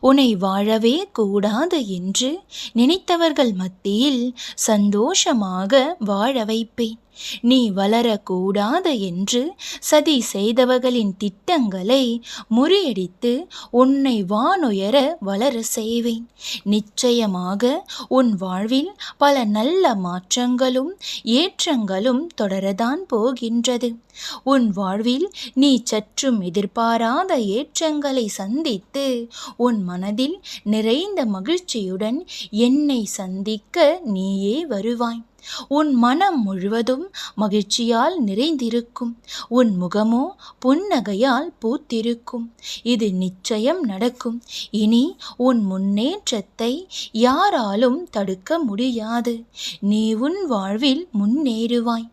உன்னை வாழவே கூடாது என்று நினைத்தவர்கள் மத்தியில் சந்தோஷமாக வாழ வைப்பேன். நீ வளரக்கூடாது என்று சதி செய்தவர்களின் திட்டங்களை முறியடித்து உன்னை வானுயர வளர செய்வேன். நிச்சயமாக உன் வாழ்வில் பல நல்ல மாற்றங்களும் ஏற்றங்களும் தொடரதான் போகின்றது. உன் வாழ்வில் நீ சற்றும் எதிர்பாராத ஏற்றங்களை சந்தித்து உன் மனதில் நிறைந்த மகிழ்ச்சியுடன் என்னை சந்திக்க நீயே வருவாய். உன் மனம் முழுவதும் மகிழ்ச்சியால் நிறைந்திருக்கும். உன் முகமோ புன்னகையால் பூத்திருக்கும். இது நிச்சயம் நடக்கும். இனி உன் முன்னேற்றத்தை யாராலும் தடுக்க முடியாது. நீ உன் வாழ்வில் முன்னேறுவாய்.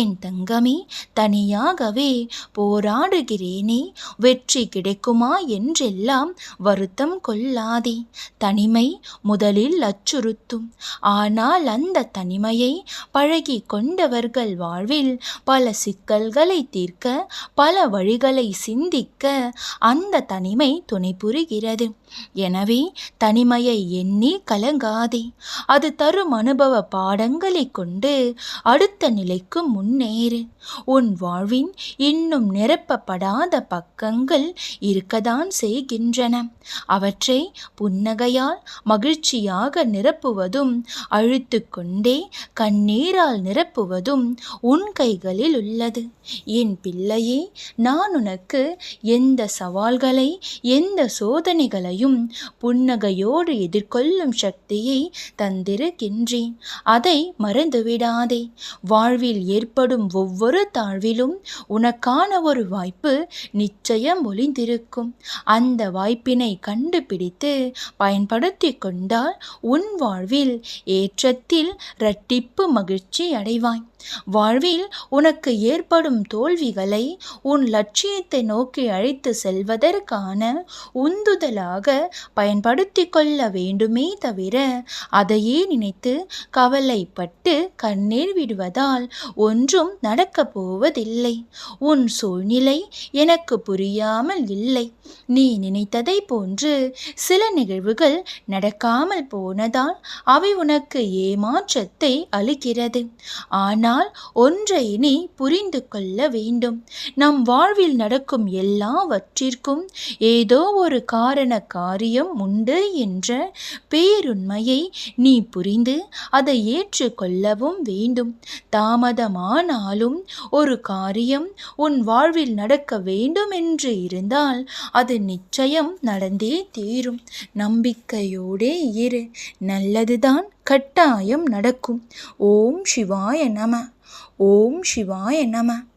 என் தங்கமே தனியாகவே போராடுகிறேனே. வெற்றி கிடைக்குமா என்றெல்லாம் வருத்தம் கொள்ளாதே. தனிமை முதலில் அச்சுறுத்தும். ஆனால் அந்த தனிமையை பழகி கொண்டவர்கள் வாழ்வில் பல சிக்கல்களை தீர்க்க பல வழிகளை சிந்திக்க அந்த தனிமை துணை புரிகிறது. எனவே தனிமையை எண்ணி கலங்காதே. அது தரும் அனுபவ பாடங்களை கொண்டு அடுத்த நிலைக்கு முன்னேறு. உன் வாழ்வின் இன்னும் நிரப்பப்படாத பக்கங்கள் இருக்கதான் செய்கின்றன. அவற்றை புன்னகையால் மகிழ்ச்சியாக நிரப்புவதும் அழுத்து கொண்டே கண்ணீரால் நிரப்புவதும் உன் கைகளில் உள்ளது. என் பிள்ளையே நான் உனக்கு எந்த சவால்களை எந்த சோதனைகளையும் புன்னகையோடு எதிர்கொள்ளும் சக்தியை தந்திருக்கின்றேன். அதை மறந்துவிடாதே. வாழ்வில் ஏற்படும் ஒவ்வொரு தாழ்விலும் உனக்கான ஒரு வாய்ப்பு நிச்சயம் ஒளிந்திருக்கும். அந்த வாய்ப்பினை கண்டுபிடித்து பயன்படுத்தி கொண்டால் உன் வாழ்வில் ஏற்றத்தில் இரட்டிப்பு மகிழ்ச்சி அடைவாய். வாழ்வில் உனக்கு ஏற்படும் தோல்விகளை உன் லட்சியத்தை நோக்கி அழைத்து செல்வதற்கான உந்துதலாக பயன்படுத்தி கொள்ள வேண்டுமே தவிர அதையே நினைத்து கவலைப்பட்டு கண்ணீர் விடுவதால் ஒன்றும் நடக்கப் போவதில்லை. உன் சூழ்நிலை எனக்கு புரியாமல் இல்லை. நீ நினைத்ததை போன்று சில நிகழ்வுகள் நடக்காமல் போனதால் அவை உனக்கு ஏமாற்றத்தை அளிக்கிறது. ஆனால் ஆனால் ஒன்றை நீ புரிந்து கொள்ள வேண்டும். நம் வாழ்வில் நடக்கும் எல்லாவற்றிற்கும் ஏதோ ஒரு காரண காரியம் உண்டு என்ற பேருண்மையை நீ புரிந்து அதை ஏற்றுக்கொள்ளவும் வேண்டும். தாமதமானாலும் ஒரு காரியம் உன் வாழ்வில் நடக்க வேண்டும் என்று இருந்தால் அது நிச்சயம் நடந்தே தீரும். நம்பிக்கையோடே இரு. நல்லதுதான் கட்டாயம் நடக்கும். ஓம் சிவாய நம. ஓம் சிவாய நம.